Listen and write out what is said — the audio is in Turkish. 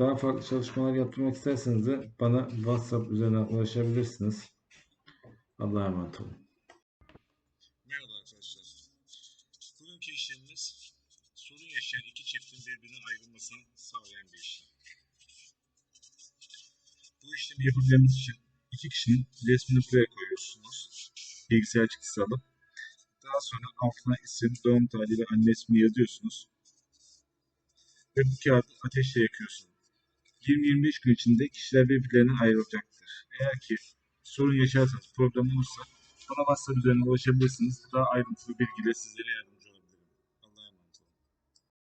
Daha farklı çalışmalar yaptırmak isterseniz de bana WhatsApp üzerinden ulaşabilirsiniz. Allah'a emanet olun. Merhaba arkadaşlar. Bugünkü işlemimiz sorun yaşayan iki çiftin birbirinden ayrılmasını sağlayan bir işlem. Bu işlemi yapabilmemiz için iki kişinin resmini buraya koyuyorsunuz. Bilgisayar çıktısı alıp. Daha sonra altına isim, doğum tarihi ve anne ismini yazıyorsunuz. Ve bu kağıdı ateşle yakıyorsunuz. 20-25 gün içinde kişiler birbirlerinden ayrılacaktır. Eğer ki sorun yaşarsanız, problem olursa bana WhatsApp üzerinden ulaşabilirsiniz. Daha ayrıntılı bilgiyle sizlere yardımcı